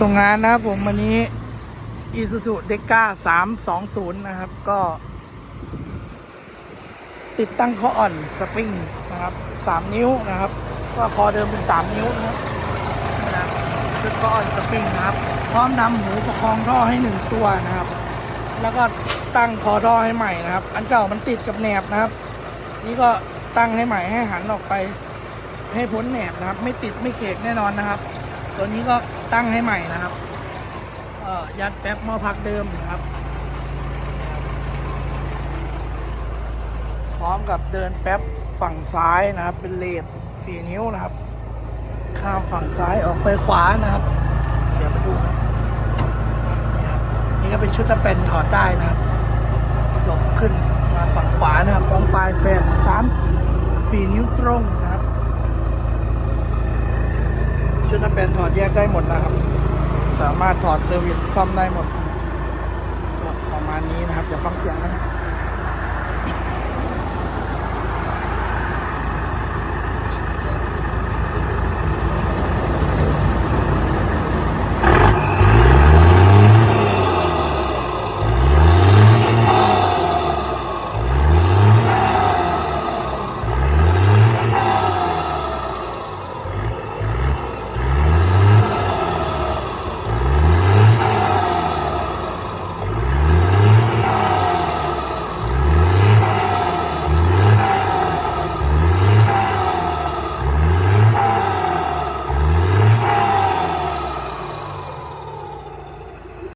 ส่งงานนะครับผมวันนี้ Isuzu d e c a 320นย์นะครับ ก็ ติดตั้งข้ออ่อนสปริงนะครับ3นิ้วนะครับ ก็คอเดิมเป็น3นิ้วนะครับนี่นะคือข้ออ่อนสปริงนะครับ พร้อมนำหูประคองท่อให้1ตัวนะครับ แล้วก็ตั้งคอท่อให้ใหม่นะครับ อันเก่ามันติดกับแหนบนะครับ นี่ก็ตั้งให้ใหม่ให้หันออกไป ให้พ้นแหนบนะครับ ไม่ติดไม่เขกแน่นอนนะครับ ตัวนี้ก็ตั้งให้ใหม่นะครับเอ่อยัดแป๊บหม้อพักเดิมนะครับ พร้อมกับเดินแป๊บฝั่งซ้ายนะครับ เป็นเลดสี่นิ้วนะครับ ข้ามฝั่งซ้ายออกไปขวานะครับ เดี๋ยวมาดูนะนี่ครับนี่ก็เป็นชุดตะเป็นถอดได้นะครับหลบขึ้นมาฝั่งขวานะครับตรงปลายแฟนสามสี่นิ้วตรงนะครับ ชุดตะเป็นถอดแยกได้หมดนะครับ สามารถถอดเซอร์วิสซ่อมได้หมดประมาณนี้นะครับเดี๋ยวฟังเสียงนะครับ